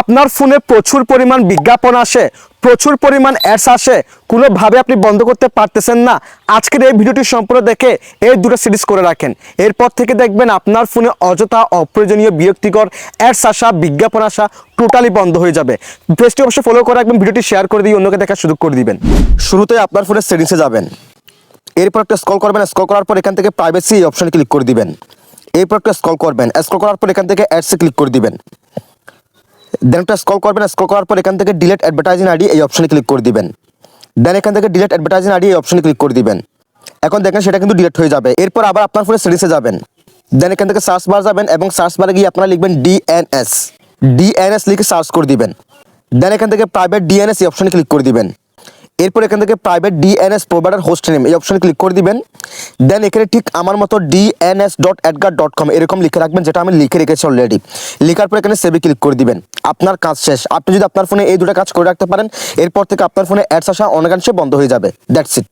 আপনার ফোনে প্রচুর পরিমাণ বিজ্ঞাপন আসে, প্রচুর পরিমাণ অ্যাডস আসে, কোনোভাবে আপনি বন্ধ করতে পারতেছেন না। আজকের এই ভিডিওটি সম্পূর্ণ দেখে এই দুটো সিরিজ করে রাখেন। এরপর থেকে দেখবেন আপনার ফোনে অযথা অপ্রয়োজনীয় বিরক্তিকর অ্যাডস আসা, বিজ্ঞাপন আসা টোটালি বন্ধ হয়ে যাবে। পেজটি অবশ্যই ফলো করে রাখবেন, ভিডিওটি শেয়ার করে দিয়ে অন্যকে দেখার সুযোগ করে দিবেন। শুরুতে আপনার ফোনের সেটিংসে যাবেন। এরপর একটা স্কল করবেন স্ক্রল করার পর এখান থেকে প্রাইভেসি অপশনে ক্লিক করে দিবেন। এরপর একটা স্ক্রল করবেন স্ক্রল করার পর এখান থেকে অ্যাডসে ক্লিক করে দিবেন। দেন একটা স্ক্রল করবেন স্কল করার পর এখান থেকে ডিলেট অ্যাডভার্টাইজিং আইডি এই অপশনে ক্লিক করে দিবেন। দেন এখান থেকে ডিলেট অ্যাডভার্টাইজিং আইডি এই অপশনে ক্লিক করে দিবেন। এখন দেখেন সেটা কিন্তু ডিলেট হয়ে যাবে। এরপর আবার আপনার ফোনে সেটিংসে যাবেন। দেন এখান থেকে সার্চ বার যাবেন এবং সার্চ বারে গিয়ে আপনারা লিখবেন ডিএনএস ডিএনএস লিখে সার্চ করে দিবেন। দেন এখান থেকে প্রাইভেট ডিএনএস এই অপশনে ক্লিক করে দিবেন। এরপর এখান থেকে private DNS provider host name এই অপশনে ক্লিক করে দিবেন। দেন এখানে ঠিক আমার মতো DNS dot AdGuard dot com এরকম লিখে রাখবেন, যেটা আমি লিখে রেখেছি অলরেডি লেখার পর এখানে সেভি ক্লিক করে দিবেন। আপনার কাজ শেষ। আপনি যদি আপনার ফোনে এই দুটো কাজ করে রাখতে পারেন, এরপর থেকে আপনার ফোনে অ্যাডস আসা অনেকাংশে বন্ধ হয়ে যাবে। That's it